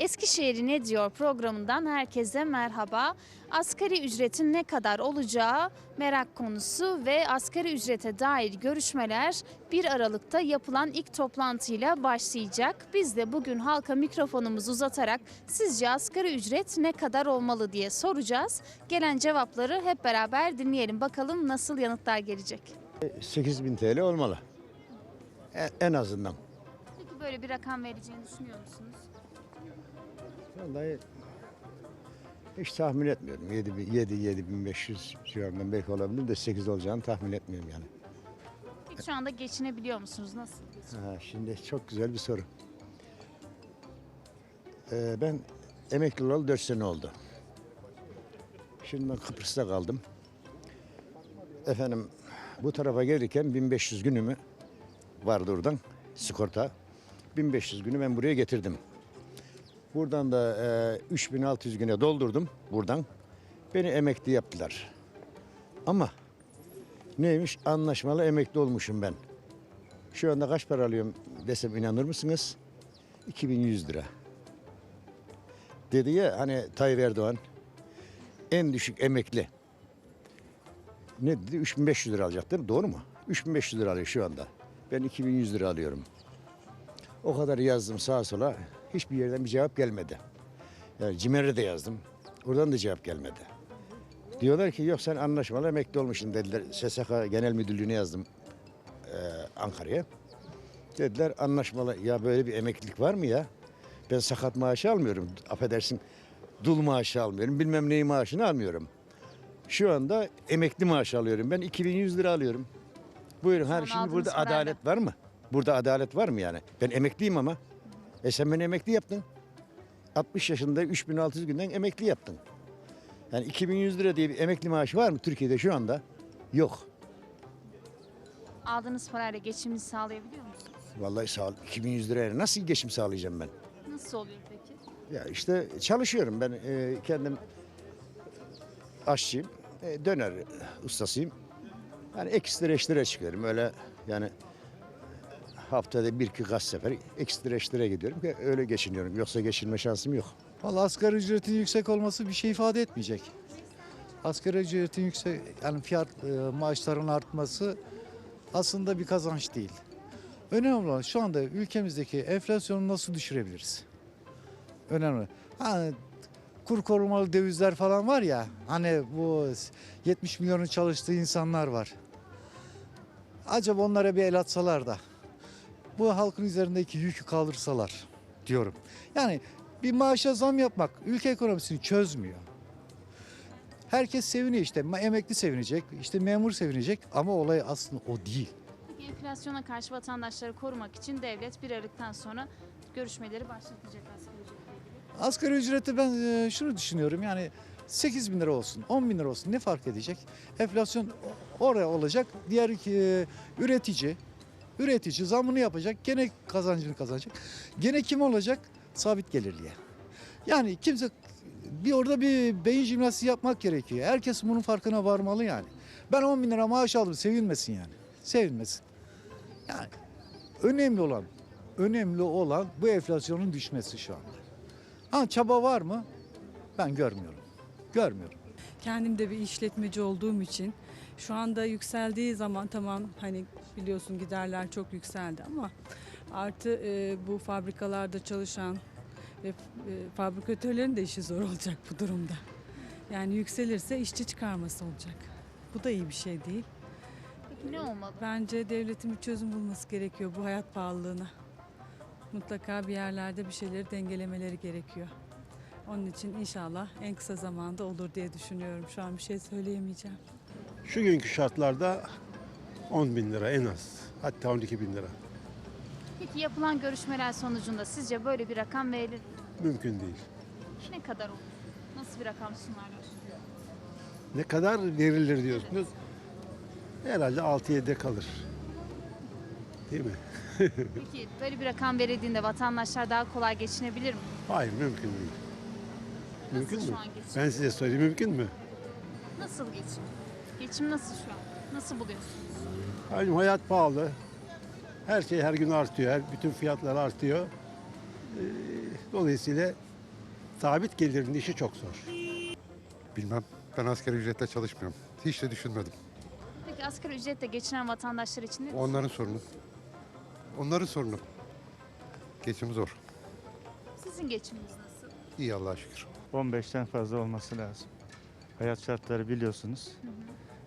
Eskişehir'i ne diyor programından herkese merhaba. Asgari ücretin ne kadar olacağı merak konusu ve asgari ücrete dair görüşmeler 1 Aralık'ta yapılan ilk toplantıyla başlayacak. Biz de bugün halka mikrofonumuzu uzatarak sizce asgari ücret ne kadar olmalı diye soracağız. Gelen cevapları hep beraber dinleyelim bakalım nasıl yanıtlar gelecek. 8000 TL olmalı. E- En azından. Peki böyle bir rakam vereceğini düşünüyor musunuz? Vallahi hiç tahmin etmiyorum. 7 7 7500 civarından belki olabilir de 8 olacağını tahmin etmiyorum yani. Peki şu anda geçinebiliyor musunuz? Nasıl? Ha, şimdi çok güzel bir soru. Ee, ben emekli olalı 4 sene oldu. Şimdi ben Kıbrıs'ta kaldım. Efendim bu tarafa gelirken 1500 günümü vardı oradan sigorta. 1500 günü ben buraya getirdim. Buradan da e, 3600 güne doldurdum buradan. Beni emekli yaptılar. Ama neymiş anlaşmalı emekli olmuşum ben. Şu anda kaç para alıyorum desem inanır mısınız? 2100 lira. Dedi ya hani Tayyip Erdoğan en düşük emekli. Ne dedi? 3500 lira alacak değil mi? Doğru mu? 3500 lira alıyor şu anda. Ben 2100 lira alıyorum. O kadar yazdım sağa sola. Hiçbir yerden bir cevap gelmedi. Yani CİMER'e de yazdım. Oradan da cevap gelmedi. Diyorlar ki yok sen anlaşmalı emekli olmuşsun dediler. SSK Genel Müdürlüğü'ne yazdım e, Ankara'ya. Dediler anlaşmalı ya böyle bir emeklilik var mı ya? Ben sakat maaşı almıyorum. Affedersin dul maaşı almıyorum. Bilmem neyi maaşını almıyorum. Şu anda emekli maaşı alıyorum. Ben 2100 lira alıyorum. Buyurun. Her şimdi burada adalet var mı? Burada adalet var mı yani? Ben emekliyim ama. E sen beni emekli yaptın. 60 yaşında 3600 günden emekli yaptın. Yani 2100 lira diye bir emekli maaşı var mı Türkiye'de şu anda? Yok. Aldığınız parayla geçimini sağlayabiliyor musunuz? Vallahi sağ ol. 2100 liraya nasıl geçim sağlayacağım ben? Nasıl oluyor peki? Ya işte çalışıyorum ben e, kendim aşçıyım. E, döner ustasıyım. Yani ekstra işlere çıkıyorum. Öyle yani haftada bir iki gaz sefer ekstra işlere gidiyorum ki öyle geçiniyorum. Yoksa geçinme şansım yok. Vallahi asgari ücretin yüksek olması bir şey ifade etmeyecek. Asgari ücretin yüksek yani fiyat e, maaşların artması aslında bir kazanç değil. Önemli olan şu anda ülkemizdeki enflasyonu nasıl düşürebiliriz? Önemli. Hani kur korumalı dövizler falan var ya hani bu 70 milyonun çalıştığı insanlar var. Acaba onlara bir el atsalar da bu halkın üzerindeki yükü kaldırsalar diyorum. Yani bir maaşa zam yapmak ülke ekonomisini çözmüyor. Herkes seviniyor işte. Emekli sevinecek, işte memur sevinecek ama olay aslında o değil. Peki enflasyona karşı vatandaşları korumak için devlet bir Aralık'tan sonra görüşmeleri başlatacak asgari ücretle ilgili. Asgari ücreti ben e, şunu düşünüyorum yani 8 bin lira olsun, 10 bin lira olsun ne fark edecek? Enflasyon oraya olacak. Diğer e, üretici, üretici zamını yapacak. Gene kazancını kazanacak. Gene kim olacak? Sabit gelirliye. Yani kimse bir orada bir beyin jimnastiği yapmak gerekiyor. Herkes bunun farkına varmalı yani. Ben 10 bin lira maaş aldım sevinmesin yani. Sevinmesin. Yani önemli olan, önemli olan bu enflasyonun düşmesi şu anda. Ha çaba var mı? Ben görmüyorum. Görmüyorum. Kendim de bir işletmeci olduğum için şu anda yükseldiği zaman tamam hani biliyorsun giderler çok yükseldi ama artı e, bu fabrikalarda çalışan ve e, fabrikatörlerin de işi zor olacak bu durumda. Yani yükselirse işçi çıkarması olacak. Bu da iyi bir şey değil. Peki ne olmalı? Bence devletin bir çözüm bulması gerekiyor bu hayat pahalılığına. Mutlaka bir yerlerde bir şeyleri dengelemeleri gerekiyor. Onun için inşallah en kısa zamanda olur diye düşünüyorum. Şu an bir şey söyleyemeyeceğim. Şu günkü şartlarda 10 bin lira en az. Hatta 12 bin lira. Peki yapılan görüşmeler sonucunda sizce böyle bir rakam verilir mi? Mümkün değil. Ne kadar olur? Nasıl bir rakam sunarlar? Ne kadar verilir diyorsunuz? Herhalde 6-7'de kalır. Değil mi? Peki böyle bir rakam verildiğinde vatandaşlar daha kolay geçinebilir mi? Hayır mümkün değil. Mümkün Nasıl mü? şu an geçim? Ben size söyleyeyim mümkün mü? Nasıl geçim? Geçim nasıl şu an? Nasıl buluyorsunuz? Yani hayat pahalı. Her şey her gün artıyor. Her, bütün fiyatlar artıyor. Ee, dolayısıyla sabit gelirin işi çok zor. Bilmem. Ben asgari ücretle çalışmıyorum. Hiç de düşünmedim. Peki asgari ücretle geçinen vatandaşlar için ne Onların sorunu. Onların sorunu. Geçim zor. Sizin geçiminiz nasıl? İyi Allah'a şükür. 15'ten fazla olması lazım. Hayat şartları biliyorsunuz.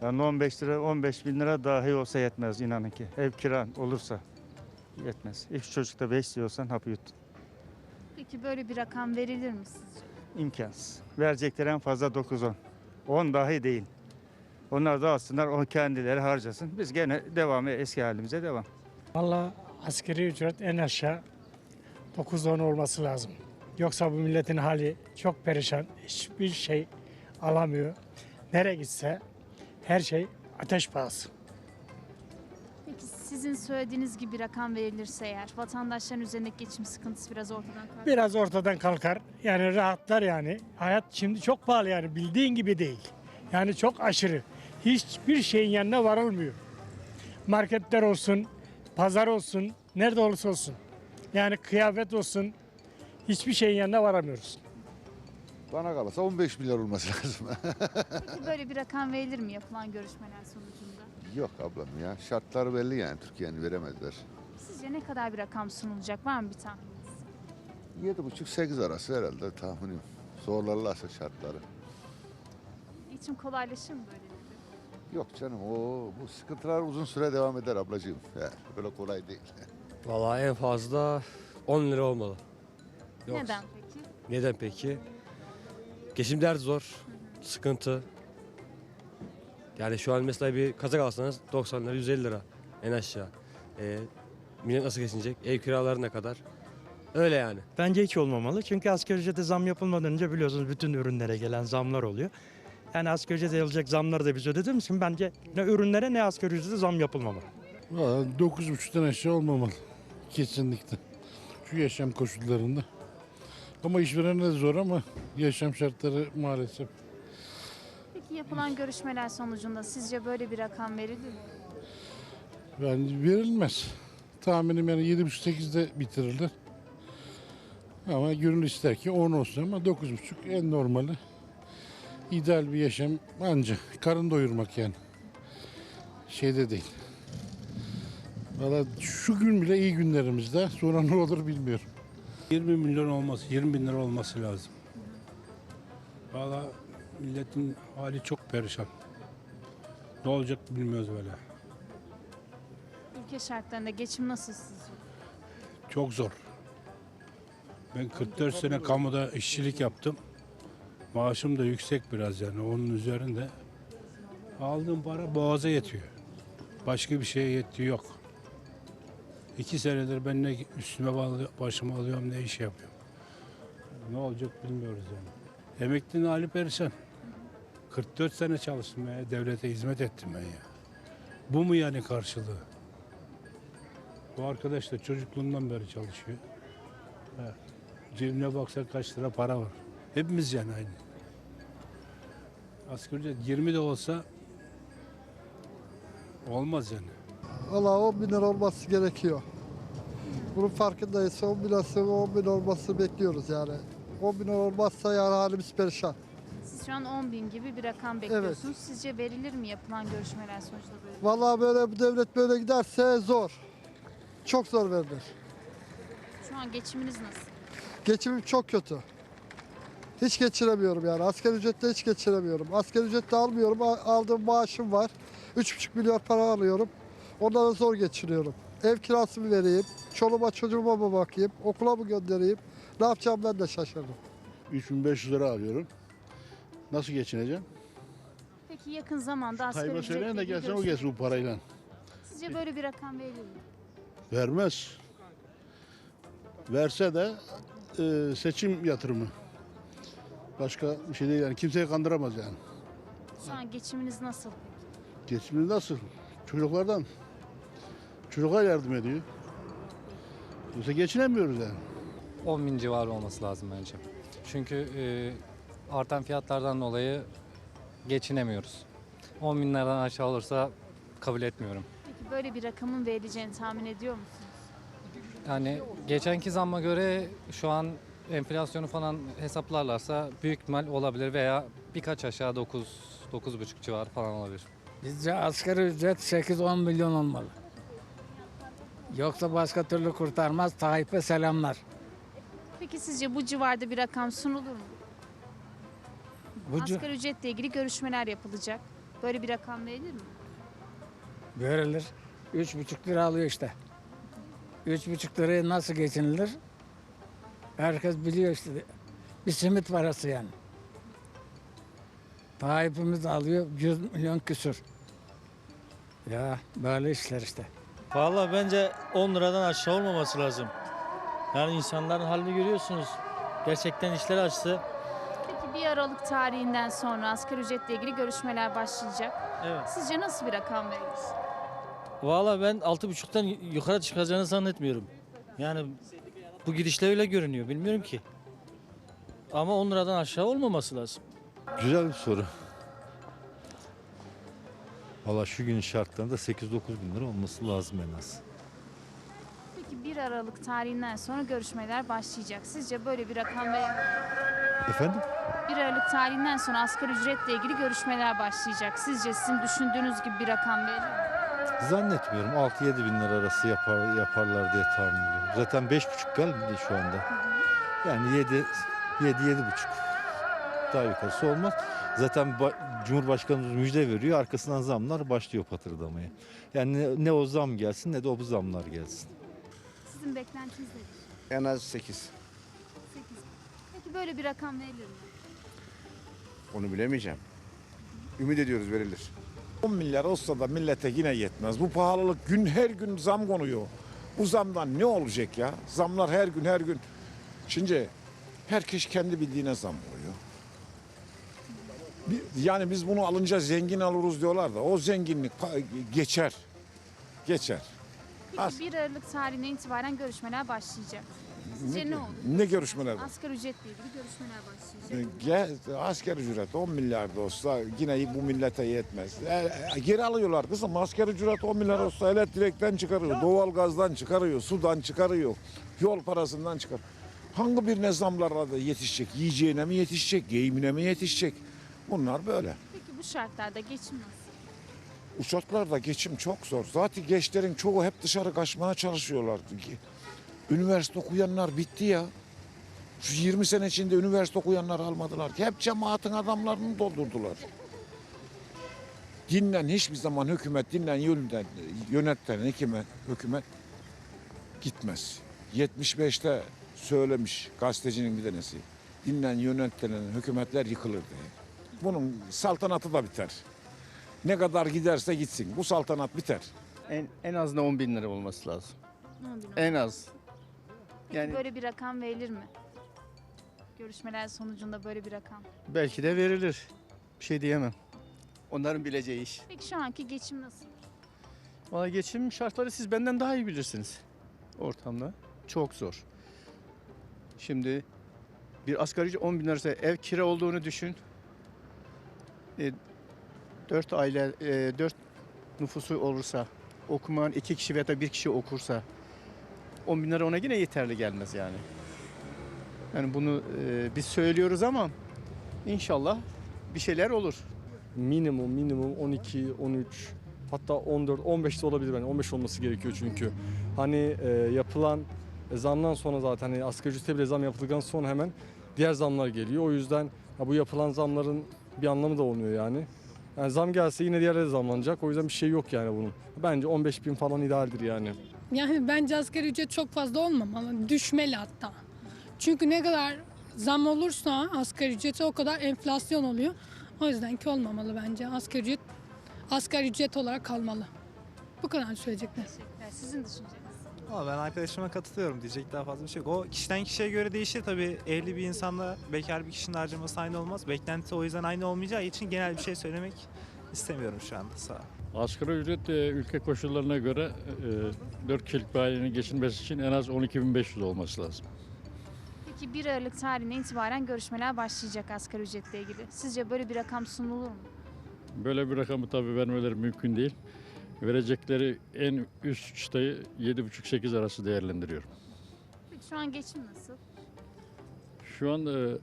Yani 15 lira, 15 bin lira dahi olsa yetmez inanın ki. Ev kiran olursa yetmez. İki çocukta besliyorsan hapı yut. Peki böyle bir rakam verilir mi sizce? İmkansız. Verecekleri en fazla 9-10. 10 dahi değil. Onlar da alsınlar, o kendileri harcasın. Biz gene devam, eski halimize devam. Valla askeri ücret en aşağı 9-10 olması lazım. Yoksa bu milletin hali çok perişan. Hiçbir şey alamıyor. Nereye gitse her şey ateş pahası. Peki sizin söylediğiniz gibi rakam verilirse eğer vatandaşların üzerindeki geçim sıkıntısı biraz ortadan kalkar. Biraz ortadan kalkar. Yani rahatlar yani. Hayat şimdi çok pahalı yani bildiğin gibi değil. Yani çok aşırı. Hiçbir şeyin yanına varılmıyor. Marketler olsun, pazar olsun, nerede olursa olsun. Yani kıyafet olsun. Hiçbir şeyin yanına varamıyoruz. Bana kalırsa 15 milyar olması lazım. Peki böyle bir rakam verilir mi yapılan görüşmeler sonucunda? Yok ablam ya. Şartlar belli yani Türkiye'nin veremezler. Sizce ne kadar bir rakam sunulacak? Var mı bir tahmininiz? 7,5-8 arası herhalde tahminim. Zorlarlarsa şartları. Geçim kolaylaşır mı böyle? Yok canım o bu sıkıntılar uzun süre devam eder ablacığım. Yani öyle kolay değil. Vallahi en fazla 10 lira olmalı. Yoksa- Neden peki? Neden peki? Geçim derdi zor, sıkıntı. Yani şu an mesela bir kazak alsanız 90 lira 150 lira en aşağı. Ee, millet nasıl geçinecek? Ev kiraları ne kadar? Öyle yani. Bence hiç olmamalı. Çünkü asgari ücrete zam yapılmadan önce biliyorsunuz bütün ürünlere gelen zamlar oluyor. Yani asgari ücrete yapılacak zamları da biz ödediğimiz için bence ne ürünlere ne asgari ücrete zam yapılmamalı. Valla 9,5'tan aşağı olmamalı. Kesinlikle. Şu yaşam koşullarında. Ama işverene zor ama yaşam şartları maalesef. Peki yapılan görüşmeler sonucunda sizce böyle bir rakam verilir mi? Yani verilmez. Tahminim yani 7,5-8'de bitirirler. Ama gönül ister ki 10 olsun ama 9,5 en normali. İdeal bir yaşam anca karın doyurmak yani. Şeyde değil. Valla şu gün bile iyi günlerimizde. Sonra ne olur bilmiyorum. 20 milyon olması, 20 bin lira olması lazım. Valla milletin hali çok perişan. Ne olacak bilmiyoruz böyle. Ülke şartlarında geçim nasıl sizce? Çok zor. Ben 44 sene kamuda işçilik yaptım. Maaşım da yüksek biraz yani onun üzerinde. Aldığım para boğaza yetiyor. Başka bir şeye yettiği yok. İki senedir ben ne üstüme bağlı, başıma alıyorum ne iş yapıyorum. Ne olacak bilmiyoruz yani. Emeklinin hali perişan. 44 sene çalıştım ya, devlete hizmet ettim ben ya. Bu mu yani karşılığı? Bu arkadaş da çocukluğundan beri çalışıyor. Ha. Cebine baksak kaç lira para var. Hepimiz yani aynı. Asgari ücret 20 de olsa olmaz yani. Valla 10 bin lira olması gerekiyor. Bunun farkındayız. 10 bin lirası 10 bin olması bekliyoruz yani. 10 bin lira olmazsa yani halimiz perişan. Siz şu an 10 bin gibi bir rakam bekliyorsunuz. Sizce verilir mi yapılan görüşmeler sonucunda böyle? Valla böyle bu devlet böyle giderse zor. Çok zor verilir. Şu an geçiminiz nasıl? Geçimim çok kötü. Hiç geçiremiyorum yani. Asgari ücretle hiç geçiremiyorum. Asgari ücretle almıyorum. Aldığım maaşım var. 3,5 milyon para alıyorum. Onları zor geçiriyorum. Ev kirası mı vereyim? Çoluğuma çocuğuma mı bakayım? Okula mı göndereyim? Ne yapacağım ben de şaşırdım. 3500 lira alıyorum. Nasıl geçineceğim? Peki yakın zamanda asgari Tayyip'e ücretle söyleyin de gelsin o gelsin bu parayla. Sizce böyle bir rakam verilir mi? Vermez. Verse de e, seçim yatırımı. Başka bir şey değil yani kimseyi kandıramaz yani. Şu an geçiminiz nasıl? Geçimimiz nasıl? Çocuklardan. Çocuklar yardım ediyor. Yoksa geçinemiyoruz yani. 10 bin civarı olması lazım bence. Çünkü e, artan fiyatlardan dolayı geçinemiyoruz. 10 bin liradan aşağı olursa kabul etmiyorum. Peki böyle bir rakamın verileceğini tahmin ediyor musunuz? Yani geçenki zamma göre şu an enflasyonu falan hesaplarlarsa büyük ihtimal olabilir veya birkaç aşağı 9 9,5 civarı falan olabilir. Bizce asgari ücret 8-10 milyon olmalı. Yoksa başka türlü kurtarmaz. Tayyip'e selamlar. Peki sizce bu civarda bir rakam sunulur mu? Bu cu- Asgari ücretle ilgili görüşmeler yapılacak. Böyle bir rakam verilir mi? verilir. 3,5 lira alıyor işte. 3,5 liraya nasıl geçinilir? Herkes biliyor işte. Bir simit parası yani. Tayyip'imiz alıyor 100 milyon küsür. Ya böyle işler işte. Valla bence 10 liradan aşağı olmaması lazım. Yani insanların halini görüyorsunuz. Gerçekten işler açtı. Peki 1 Aralık tarihinden sonra asgari ücretle ilgili görüşmeler başlayacak. Evet. Sizce nasıl bir rakam verilir? Valla ben 6,5'tan yukarı çıkacağını zannetmiyorum. Yani bu gidişle öyle görünüyor. Bilmiyorum ki. Ama 10 liradan aşağı olmaması lazım. Güzel bir soru. Valla şu günün şartlarında 8-9 bin lira olması lazım en az. Peki 1 Aralık tarihinden sonra görüşmeler başlayacak. Sizce böyle bir rakam mi? Efendim? 1 Aralık tarihinden sonra asgari ücretle ilgili görüşmeler başlayacak. Sizce sizin düşündüğünüz gibi bir rakam verilir mi? Zannetmiyorum 6-7 bin lira arası yapar, yaparlar diye tahmin ediyorum. Zaten 5,5 galiba şu anda. Yani 7 7 buçuk daha yukarısı olmaz. Zaten ba- Cumhurbaşkanımız müjde veriyor. Arkasından zamlar başlıyor patırdamaya. Yani ne, ne o zam gelsin ne de o bu zamlar gelsin. Sizin beklentiniz nedir? En az 8. 8. Peki böyle bir rakam verilir mi? Onu bilemeyeceğim. Ümit ediyoruz verilir. 10 milyar olsa da millete yine yetmez. Bu pahalılık gün her gün zam konuyor. Bu zamdan ne olacak ya? Zamlar her gün her gün. Şimdi herkes kendi bildiğine zam koyuyor. Yani biz bunu alınca zengin alırız diyorlar da o zenginlik geçer. Geçer. Peki As- 1 Aralık tarihinden itibaren görüşmeler başlayacak. Sizce ne, olur? Ne görüşmeler var? Asgari ücretle ilgili görüşmeler başlayacak. Ge- Asker ücret 10 milyar da olsa yine bu millete yetmez. E, e, geri alıyorlar kızım. Asker ücret 10 milyar olsa elektrikten çıkarıyor, doğal gazdan çıkarıyor, sudan çıkarıyor, yol parasından çıkar. Hangi birine zamlarla da yetişecek? Yiyeceğine mi yetişecek, giyimine mi yetişecek? Bunlar böyle. Peki bu şartlarda geçim nasıl? Uçaklarda geçim çok zor. Zaten gençlerin çoğu hep dışarı kaçmaya çalışıyorlar. Üniversite okuyanlar bitti ya. Şu 20 sene içinde üniversite okuyanlar almadılar ki. Hep cemaatin adamlarını doldurdular. Dinlen hiçbir zaman hükümet, dinlen yönden, yönetilen hükümet, hükümet gitmez. 75'te söylemiş gazetecinin bir tanesi. Dinlen yönetilen hükümetler yıkılır diye. Bunun saltanatı da biter. Ne kadar giderse gitsin. Bu saltanat biter. En, en az da 10 bin lira olması lazım. 10 bin En az. Peki yani- böyle bir rakam verilir mi? Görüşmeler sonucunda böyle bir rakam. Belki de verilir. Bir şey diyemem. Onların bileceği iş. Peki şu anki geçim nasıl? Valla geçim şartları siz benden daha iyi bilirsiniz. Ortamda. Çok zor. Şimdi bir asgari ücret 10 bin lirası ev kira olduğunu düşün. E, 4 aile, e, 4 nüfusu olursa, okuman iki kişi veya da bir kişi okursa 10 bin lira ona yine yeterli gelmez yani. Yani bunu e, biz söylüyoruz ama inşallah bir şeyler olur. Minimum minimum 12, 13 hatta 14, 15 de olabilir yani 15 olması gerekiyor çünkü. Hani e, yapılan zamdan sonra zaten hani asgari ücrete bile zam yapıldıktan sonra hemen diğer zamlar geliyor. O yüzden bu yapılan zamların bir anlamı da olmuyor yani. Yani zam gelse yine diğerleri de zamlanacak. O yüzden bir şey yok yani bunun. Bence 15 bin falan idealdir yani. Yani bence asgari ücret çok fazla olmamalı. Düşmeli hatta. Çünkü ne kadar zam olursa asgari ücrete o kadar enflasyon oluyor. O yüzden ki olmamalı bence. Asgari ücret asgari ücret olarak kalmalı. Bu kadar söyleyecekler. Teşekkürler. Sizin düşünceniz? Ama ben arkadaşıma katılıyorum diyecek daha fazla bir şey yok. O kişiden kişiye göre değişir tabii. Evli bir insanla bekar bir kişinin harcaması aynı olmaz. Beklenti o yüzden aynı olmayacağı için genel bir şey söylemek istemiyorum şu anda. Sağ ol. Asgari ücret e, ülke koşullarına göre e, 4 kişilik bir ailenin geçinmesi için en az 12.500 olması lazım. Peki 1 Aralık tarihinden itibaren görüşmeler başlayacak asgari ücretle ilgili. Sizce böyle bir rakam sunulur mu? Böyle bir rakamı tabii vermeleri mümkün değil. Verecekleri en üst çıtayı 7,5-8 arası değerlendiriyorum. Peki şu an geçim nasıl? şu an e,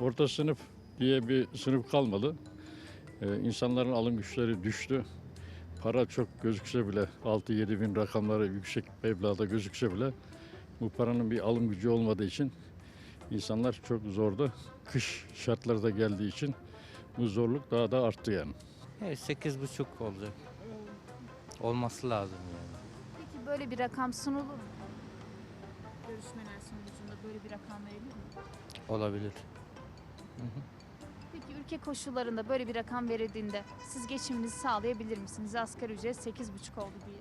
orta sınıf diye bir sınıf kalmadı. E, insanların alım güçleri düştü. Para çok gözükse bile 6-7 bin rakamları yüksek meblağda gözükse bile bu paranın bir alım gücü olmadığı için insanlar çok zorda. Kış şartları da geldiği için bu zorluk daha da arttı yani. Evet, sekiz buçuk olacak. Olması lazım yani. Peki böyle bir rakam sunulur mu? Görüşmeler sonucunda böyle bir rakam verilir mi? Olabilir. Peki ülke koşullarında böyle bir rakam verildiğinde siz geçiminizi sağlayabilir misiniz? Asgari ücret 8,5 oldu diye.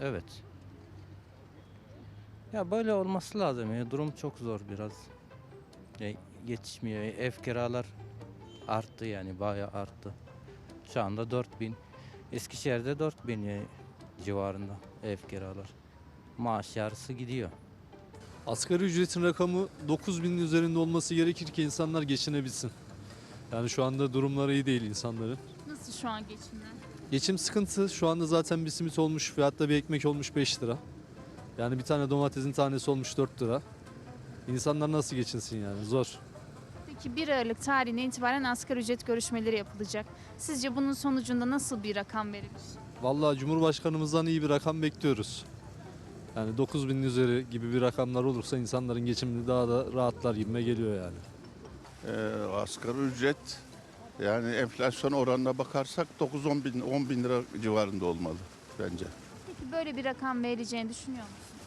Evet. Ya böyle olması lazım ya. Durum çok zor biraz. Ya yetişmiyor. Ev kiralar arttı yani bayağı arttı. Şu anda 4000. Eskişehir'de 4000 ya civarında ev kiralar. Maaş yarısı gidiyor. Asgari ücretin rakamı 9000 üzerinde olması gerekir ki insanlar geçinebilsin. Yani şu anda durumları iyi değil insanların. Nasıl şu an geçimler? Geçim sıkıntı. Şu anda zaten bir simit olmuş, fiyatta bir ekmek olmuş 5 lira. Yani bir tane domatesin tanesi olmuş 4 lira. İnsanlar nasıl geçinsin yani? Zor. Peki 1 Aralık tarihine itibaren asgari ücret görüşmeleri yapılacak. Sizce bunun sonucunda nasıl bir rakam verilir? Vallahi Cumhurbaşkanımızdan iyi bir rakam bekliyoruz. Yani 9000 üzeri gibi bir rakamlar olursa insanların geçimini daha da rahatlar gibime geliyor yani. Ee, asgari ücret yani enflasyon oranına bakarsak 9-10 bin, 10 bin lira civarında olmalı bence. Peki böyle bir rakam verileceğini düşünüyor musunuz?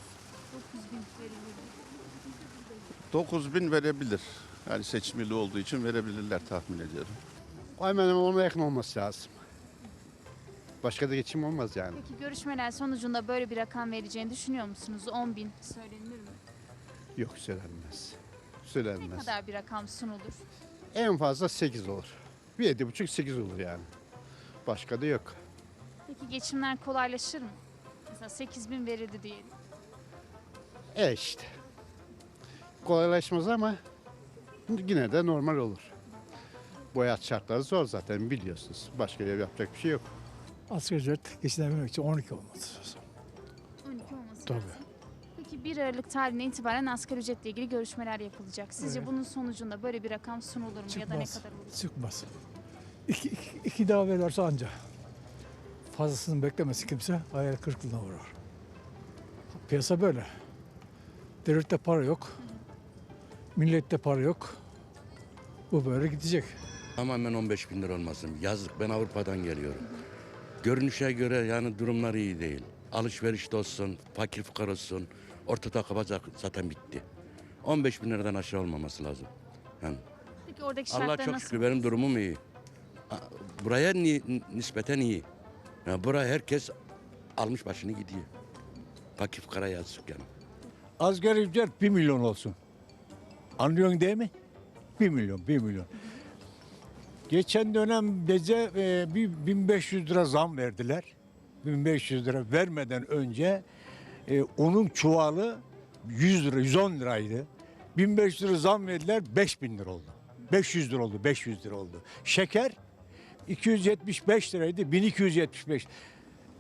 9 bin verilir mi? 9 bin verebilir. Yani seçim yılı olduğu için verebilirler tahmin ediyorum. Hemen hemen ona yakın olması lazım. Başka da geçim olmaz yani. Peki görüşmeler sonucunda böyle bir rakam vereceğini düşünüyor musunuz? 10 bin söylenir mi? Yok söylenmez. Ne Söylenmez. kadar bir rakam sunulur? En fazla 8 olur. Bir yedi buçuk 8 olur yani. Başka da yok. Peki geçimler kolaylaşır mı? Mesela 8 bin verildi diyelim. E işte. Kolaylaşmaz ama yine de normal olur. Bu hayat şartları zor zaten biliyorsunuz. Başka bir yapacak bir şey yok. Asgari ücret geçinebilmek için 12 olması lazım. 12 olması Tabii. lazım. Peki 1 Aralık tarihine itibaren asgari ücretle ilgili görüşmeler yapılacak. Sizce Evet. bunun sonucunda böyle bir rakam sunulur mu ya da ne Çıkmaz. kadar olur? Çıkmaz. İki, iki, iki daha verirse anca. Fazlasını beklemesi kimse hayal kırıklığına uğrar. Piyasa böyle. Devlette para yok. Millette para yok. Bu böyle gidecek. Tamamen 15 bin lira olmasın. Yazık ben Avrupa'dan geliyorum. Görünüşe göre yani durumlar iyi değil. Alışverişte olsun, fakir fukar olsun. Ortada kabaca zaten bitti. 15 bin liradan aşağı olmaması lazım. Yani Peki oradaki şartlar Allah çok nasıl? şükür benim durumum iyi. Buraya ni- nispeten iyi. Yani buraya herkes almış başını gidiyor. Fakir fukara yazık yani. Asgari ücret 1 milyon olsun. Anlıyorsun değil mi? 1 milyon, 1 milyon. Geçen dönem bize e, bir 1500 lira zam verdiler. 1500 lira vermeden önce e, onun çuvalı 100 lira, 110 liraydı. 1500 lira zam verdiler, 5000 lira oldu. 500 lira oldu, 500 lira oldu. Şeker 275 liraydı, 1275.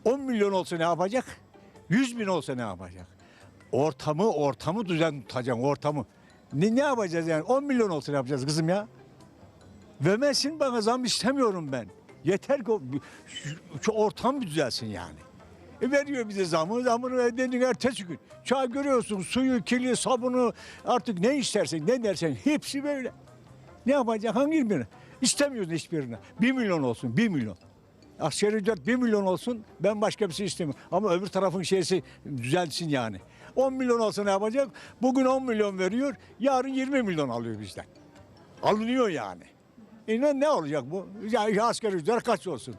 10 milyon olsa ne yapacak? 100 bin olsa ne yapacak? Ortamı, ortamı düzen tutacaksın, ortamı. Ne, ne yapacağız yani? 10 milyon olsa ne yapacağız kızım ya? Vermezsin bana zam istemiyorum ben. Yeter ki şu, ortam bir düzelsin yani. E veriyor bize zamı, zamını verdiğin ertesi gün. Çay görüyorsun, suyu, kili, sabunu artık ne istersen, ne dersen hepsi böyle. Ne yapacak hangi birine? İstemiyorsun hiçbirine. Bir milyon olsun, bir milyon. Asgari ücret 1 milyon olsun ben başka bir şey istemiyorum. Ama öbür tarafın şeysi düzelsin yani. 10 milyon olsa ne yapacak? Bugün 10 milyon veriyor, yarın 20 milyon alıyor bizden. Alınıyor yani. E ne, olacak bu? Yani asgari ücret kaç olsun?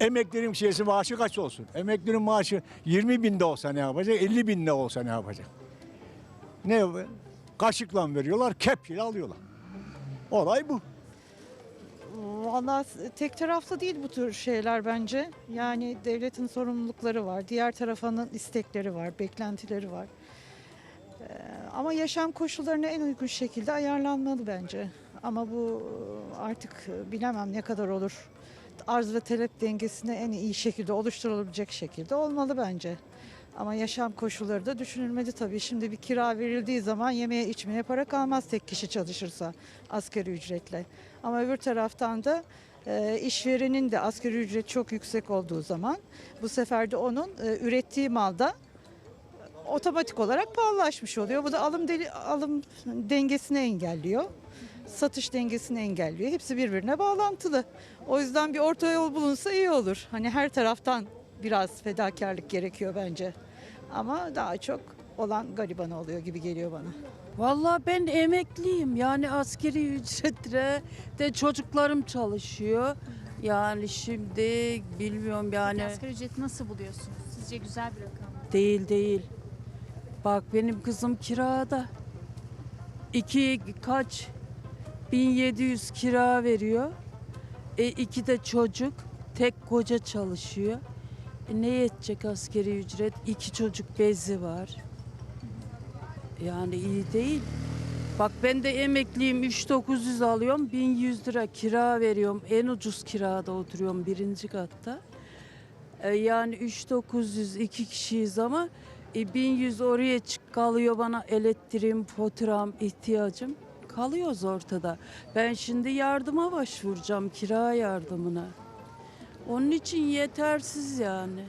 Emeklinin şeysi maaşı kaç olsun? Emeklinin maaşı 20 binde olsa ne yapacak? 50 binde olsa ne yapacak? Ne kaşıkla veriyorlar, kepçeyle alıyorlar. Olay bu. Valla tek taraflı değil bu tür şeyler bence. Yani devletin sorumlulukları var, diğer tarafının istekleri var, beklentileri var. Ee, Ama yaşam koşullarına en uygun şekilde ayarlanmalı bence. Ama bu artık bilemem ne kadar olur. Arz ve talep dengesini en iyi şekilde oluşturulabilecek şekilde olmalı bence. Ama yaşam koşulları da düşünülmedi tabii. Şimdi bir kira verildiği zaman yemeğe içmeye para kalmaz tek kişi çalışırsa asgari ücretle. Ama öbür taraftan da e, işverenin de asgari ücret çok yüksek olduğu zaman bu sefer de onun e, ürettiği malda otomatik olarak pahalılaşmış oluyor. Bu da alım deli, alım dengesini engelliyor. Satış dengesini engelliyor. Hepsi birbirine bağlantılı. O yüzden bir orta yol bulunsa iyi olur. Hani her taraftan biraz fedakarlık gerekiyor bence. Ama daha çok olan gariban oluyor gibi geliyor bana. Vallahi ben emekliyim. Yani askeri ücretle de çocuklarım çalışıyor. Yani şimdi bilmiyorum yani. Peki asgari ücreti nasıl buluyorsunuz? Sizce güzel bir rakam mı? Değil değil. Bak benim kızım kirada. İki kaç? 1700 kira veriyor. E iki de çocuk. Tek koca çalışıyor. E ne yetecek askeri ücret? İki çocuk bezi var. Yani iyi değil. Bak ben de emekliyim 3900 alıyorum 1100 lira kira veriyorum en ucuz kirada oturuyorum birinci katta. E, yani 3900 iki kişiyiz ama e, 1100 oraya çık kalıyor bana elektriğim, faturam, ihtiyacım. Kalıyoruz ortada. Ben şimdi yardıma başvuracağım kira yardımına. Onun için yetersiz yani.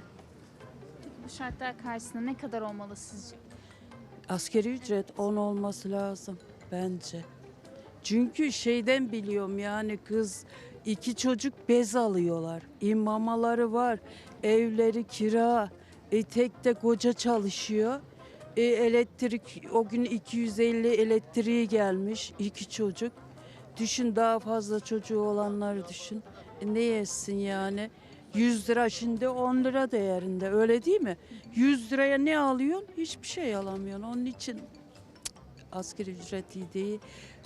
Bu şartlar karşısında ne kadar olmalı sizce? Askeri ücret 10 olması lazım bence. Çünkü şeyden biliyorum yani kız iki çocuk bez alıyorlar. İmamaları var. Evleri kira. E, tek de koca çalışıyor. E, elektrik o gün 250 elektriği gelmiş iki çocuk. Düşün daha fazla çocuğu olanları düşün. Ne yesin yani? 100 lira şimdi 10 lira değerinde öyle değil mi? 100 liraya ne alıyorsun? Hiçbir şey alamıyorsun. Onun için cık, asgari ücret iyi değil.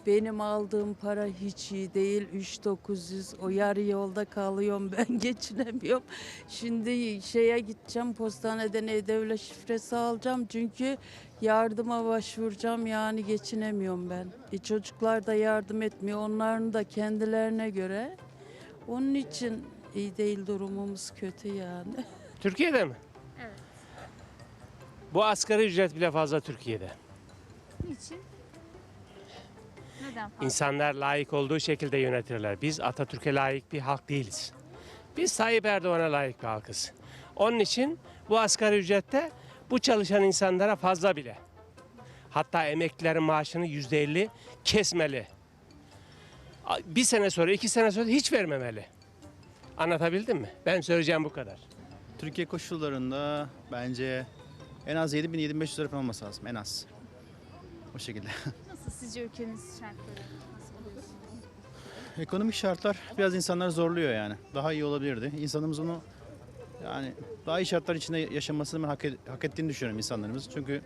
Benim aldığım para hiç iyi değil. 3900 o yarı yolda kalıyorum ben geçinemiyorum. Şimdi şeye gideceğim postaneden e-devlet şifresi alacağım. Çünkü yardıma başvuracağım yani geçinemiyorum ben. E çocuklar da yardım etmiyor. Onların da kendilerine göre. Onun için iyi değil durumumuz kötü yani. Türkiye'de mi? Evet. Bu asgari ücret bile fazla Türkiye'de. Niçin? Neden fazla? İnsanlar layık olduğu şekilde yönetirler. Biz Atatürk'e layık bir halk değiliz. Biz Tayyip Erdoğan'a layık bir halkız. Onun için bu asgari ücrette bu çalışan insanlara fazla bile. Hatta emeklilerin maaşını yüzde elli kesmeli. Bir sene sonra, iki sene sonra hiç vermemeli. Anlatabildim mi? Ben söyleyeceğim bu kadar. Türkiye koşullarında bence en az 7000-7500 lira falan olması lazım en az. O şekilde. Nasıl sizce ülkeniz şartları? Nasıl? Ekonomik şartlar biraz insanları zorluyor yani. Daha iyi olabilirdi. İnsanımız onu yani daha iyi şartlar içinde yaşamasını ben hak, et- hak ettiğini düşünüyorum insanlarımız. Çünkü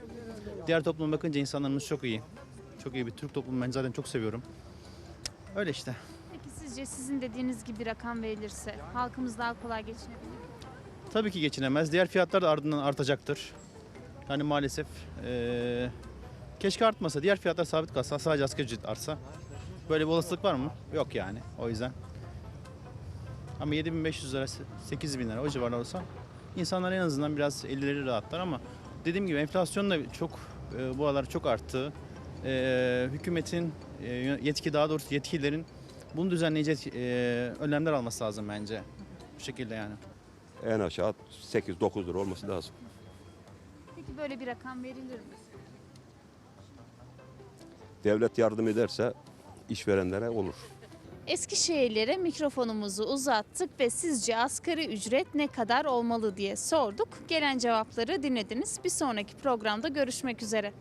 diğer topluma bakınca insanlarımız çok iyi. Çok iyi bir Türk toplumu ben zaten çok seviyorum. Öyle işte. Peki sizce sizin dediğiniz gibi bir rakam verilirse halkımız daha kolay geçinebilir mi? Tabii ki geçinemez. Diğer fiyatlar da ardından artacaktır. Yani maalesef eee, keşke artmasa. Diğer fiyatlar sabit kalsa. Sadece asgari ücret artsa. Böyle bir olasılık var mı? Yok yani. O yüzden. Ama 7500 lira, 8000 lira o civarlar olsa insanlar en azından biraz elleri rahatlar ama dediğim gibi enflasyon da çok e, bu aralar çok arttı. E, hükümetin e, yetki daha doğrusu yetkililerin bunu düzenleyecek e, önlemler alması lazım bence. Bu şekilde yani. En aşağı 8-9 lira olması lazım. Peki böyle bir rakam verilir mi? Devlet yardım ederse işverenlere olur. Eskişehirlere mikrofonumuzu uzattık ve sizce asgari ücret ne kadar olmalı diye sorduk. Gelen cevapları dinlediniz. Bir sonraki programda görüşmek üzere.